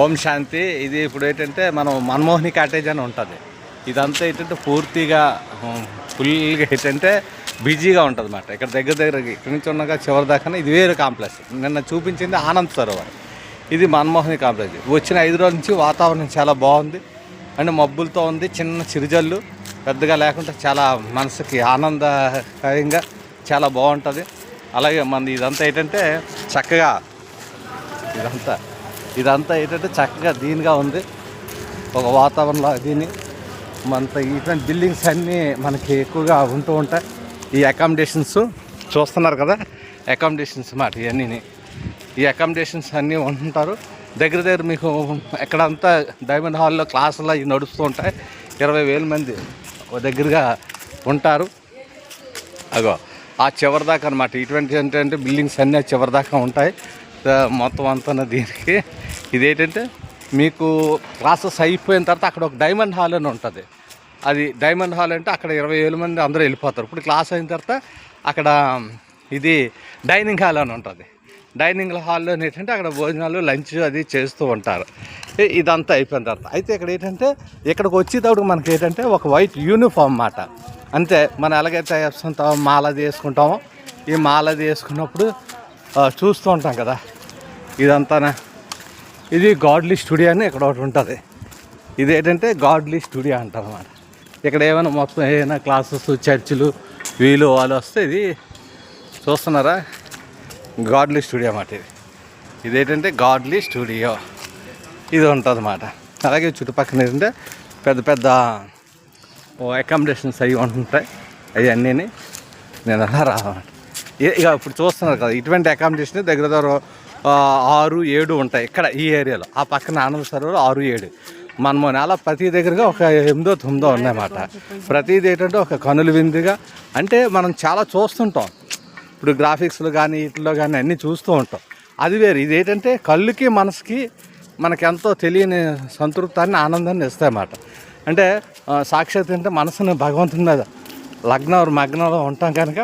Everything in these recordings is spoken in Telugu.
ఓం శాంతి. ఇది ఇప్పుడు ఏంటంటే మనం మన్మోహిని కాటేజ్ అని ఉంటుంది. ఇదంతా ఏంటంటే పూర్తిగా ఫుల్గా ఏంటంటే బిజీగా ఉంటుంది అన్నమాట ఇక్కడ దగ్గర దగ్గర ఇక్కడ నుంచి ఉండగా చివరి దాకా ఇది వేరే కాంప్లెక్స్ నిన్న చూపించింది ఆనంద్ సరోవర్ ఇది మన్మోహిని కాంప్లెక్స్ వచ్చిన ఐదు రోజుల నుంచి వాతావరణం చాలా బాగుంది. అండ్ మబ్బులతో ఉంది చిన్న చిరుజల్లు. పెద్దగా లేకుండా చాలా మనసుకి ఆనందకరంగా చాలా బాగుంటుంది. అలాగే మన ఇదంతా ఏంటంటే చక్కగా ఇదంతా ఇదంతా ఏంటంటే చక్కగా దీనిగా ఉంది. ఒక వాతావరణంలో దీని మనతో ఇటువంటి బిల్డింగ్స్ అన్నీ మనకి ఎక్కువగా ఉంటూ ఉంటాయి. ఈ అకామిడేషన్స్ చూస్తున్నారు కదా? అకామిడేషన్స్ మాట ఇవన్నీ ఈ అకామిడేషన్స్ అన్నీ ఉంటుంటారు దగ్గర దగ్గర మీకు ఎక్కడంతా డైమండ్ హాల్లో క్లాసులు అవి నడుస్తూ ఉంటాయి. ఇరవై వేల మంది దగ్గరగా ఉంటారు. అగో ఆ చివరి దాకా అనమాట ఇటువంటి ఏంటంటే బిల్డింగ్స్ అన్నీ ఆ చివరి దాకా ఉంటాయి. మొత్తం అంతా దీనికి. ఇదేంటంటే మీకు ప్రాసెస్ అయిపోయిన తర్వాత అక్కడ ఒక డైమండ్ హాల్ అని ఉంటుంది. అది డైమండ్ హాల్ అంటే అక్కడ ఇరవై వేల మంది అందరూ వెళ్ళిపోతారు. ఇప్పుడు క్లాస్ అయిన తర్వాత అక్కడ ఇది డైనింగ్ హాల్ అని ఉంటుంది. డైనింగ్ హాల్లో ఏంటంటే అక్కడ భోజనాలు లంచ్ అది చేస్తూ ఉంటారు. ఇదంతా అయిపోయిన తర్వాత. అయితే ఇక్కడ ఏంటంటే ఇక్కడికి వచ్చేటప్పుడు మనకి ఏంటంటే ఒక వైట్ యూనిఫామ్ మాట అంతే మనం ఎలాగైతే వేస్తుంటామో మాలది వేసుకుంటామో ఈ మాలది వేసుకున్నప్పుడు చూస్తూ ఉంటాం కదా. ఇదంతానా. ఇది గాడ్లీ స్టూడియో అని ఇక్కడ ఒకటి ఉంటుంది. ఇది ఏంటంటే గాడ్లీ స్టూడియో అంటారు అన్నమాట ఇక్కడ ఏమైనా మొత్తం ఏమైనా క్లాసెస్ చర్చిలు వీలు వాళ్ళు వస్తే ఇది చూస్తున్నారా? గాడ్లీ స్టూడియో అన్నమాట ఇది. ఇదేంటంటే గాడ్లీ స్టూడియో. ఇది ఉంటుంది అన్నమాట అలాగే చుట్టుపక్కల ఏంటంటే పెద్ద పెద్ద అకామిడేషన్స్ అవి ఉంటుంటాయి. అవన్నీ నేను అలా రావాలన్నమాట ఇక ఇప్పుడు చూస్తున్నారు కదా ఇటువంటి అకామిడేషన్ దగ్గర దగ్గర ఆరు ఏడు ఉంటాయి ఇక్కడ ఈ ఏరియాలో. ఆ పక్కన ఆనంద సరోవర్ ఆరు ఏడు. మనమోని అలా ప్రతి దగ్గరగా ఒక ఎనిమిదో తొమ్మిదో ఉన్నాయన్నమాట ప్రతిది ఏంటంటే ఒక కనులు విందుగా. అంటే మనం చాలా చూస్తుంటాం. ఇప్పుడు గ్రాఫిక్స్లో కానీ వీటిలో కానీ అన్నీ చూస్తూ ఉంటాం. అది వేరు. ఇది ఏంటంటే కళ్ళుకి మనసుకి మనకెంతో తెలియని సంతృప్తాన్ని ఆనందాన్ని ఇస్తాయన్నమాట అంటే సాక్షాత్ అంటే మనసుని భగవంతుని మీద లగ్నం మగ్నంలో ఉంటాం కనుక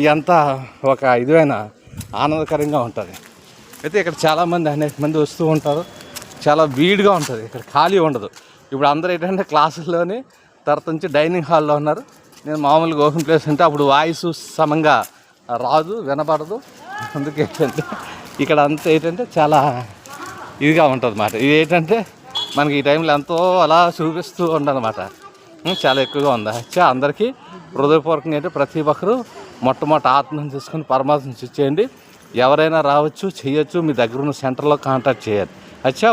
ఇదంతా ఒక ఇదైన ఆనందకరంగా ఉంటుంది. అయితే ఇక్కడ చాలామంది అనేక మంది వస్తూ ఉంటారు. చాలా వీడ్గా ఉంటుంది. ఇక్కడ ఖాళీ ఉండదు. ఇప్పుడు అందరూ ఏంటంటే క్లాసుల్లోని తర్వాత నుంచి డైనింగ్ హాల్లో ఉన్నారు. నేను మామూలుగా ఓపెన్ ప్లేస్ అంటే అప్పుడు వాయిస్ సమంగా రాదు వినపడదు అందుకే ఏంటంటే ఇక్కడ అంతా ఏంటంటే చాలా ఇదిగా ఉంటుంది అన్నమాట ఇది ఏంటంటే మనకి ఈ టైంలో ఎంతో అలా చూపిస్తూ ఉండదన్నమాట చాలా ఎక్కువగా ఉంది? చా అందరికీ హృదయపూర్వకంగా అయితే ప్రతి ఒక్కరూ మొట్టమొదటి ఆత్మను తీసుకొని పరమాత్మను చేయండి ఎవరైనా రావచ్చు చేయొచ్చు మీ దగ్గర ఉన్న సెంటర్లో కాంటాక్ట్ చేయాలి. అచ్చా